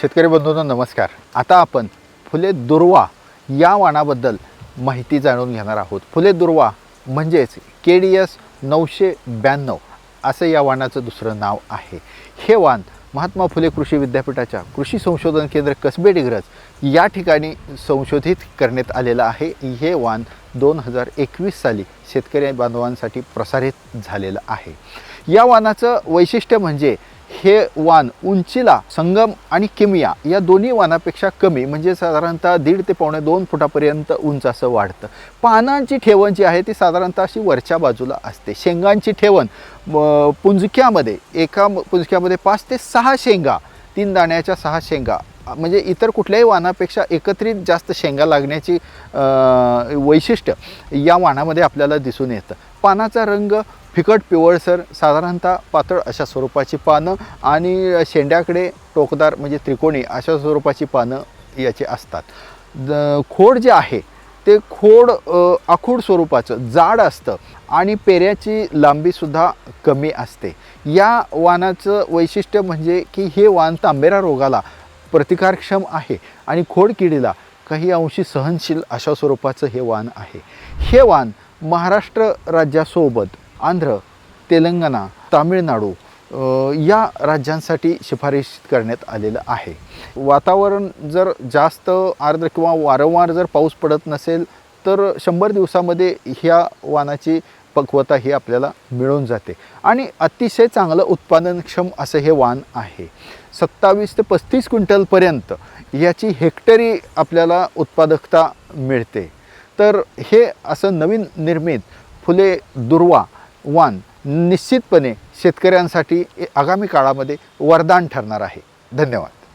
शेतकरी बंधूंनो नमस्कार. आता आपण फुले दुर्वा या वाणाबद्दल माहिती जाणून घेणार आहोत. फुले दुर्वा म्हणजेच के डी एस नऊशे ब्याण्णव असं या वाणाचं दुसरं नाव आहे. हे वाण महात्मा फुले कृषी विद्यापीठाच्या कृषी संशोधन केंद्र कसबे डिग्रज या ठिकाणी संशोधित करण्यात आलेलं आहे. हे वाण दोन हजार एकवीस साली शेतकरी बांधवांसाठी प्रसारित झालेलं आहे. या वाणाचं वैशिष्ट्य म्हणजे हे वाण उंचीला संगम आणि किमिया या दोन्ही वाणापेक्षा कमी म्हणजे साधारणतः दीड ते पावणे दोन फुटापर्यंत उंच असं वाढतं. पानांची ठेवण जी आहे ती साधारणतः अशी वरच्या बाजूला असते. शेंगांची ठेवण पुंजक्यामध्ये एका पुंजक्यामध्ये पाच ते सहा शेंगा तीन दाण्याच्या सहा शेंगा म्हणजे इतर कुठल्याही वाणापेक्षा एकत्रित जास्त शेंगा लागण्याची वैशिष्ट्य या वाणामध्ये आपल्याला दिसून येतं. पानाचा रंग फिकट पिवळसर साधारणतः पातळ अशा स्वरूपाची पानं आणि शेंड्याकडे टोकदार म्हणजे त्रिकोणी अशा स्वरूपाची पानं याची असतात. द- खोड जे आहे ते खोड आखूड स्वरूपाचं जाड असतं आणि पेऱ्याची लांबीसुद्धा कमी असते. या वानाचं वैशिष्ट्य म्हणजे की हे वाण तांबेरा रोगाला प्रतिकारक्षम आहे आणि खोडकिडीला काही अंशी सहनशील अशा स्वरूपाचं हे वाण आहे. हे वाण महाराष्ट्र राज्यासोबत आंध्र तेलंगणा तामिळनाडू या राज्यांसाठी शिफारस करण्यात आलेलं आहे. वातावरण जर जास्त आर्द्र किंवा वारंवार जर पाऊस पडत नसेल तर शंभर दिवसामध्ये ह्या वानाची पक्वता ही आपल्याला मिळून जाते. आणि अतिशय चांगलं उत्पादनक्षम असं हे वाण आहे. सत्तावीस ते पस्तीस क्विंटलपर्यंत याची हेक्टरी आपल्याला उत्पादकता मिळते. तर हे असं नवीन निर्मित फुले दुर्वा वाण निश्चितपणे शेतकऱ्यांसाठी आगामी काळामध्ये वरदान ठरणार आहे. धन्यवाद.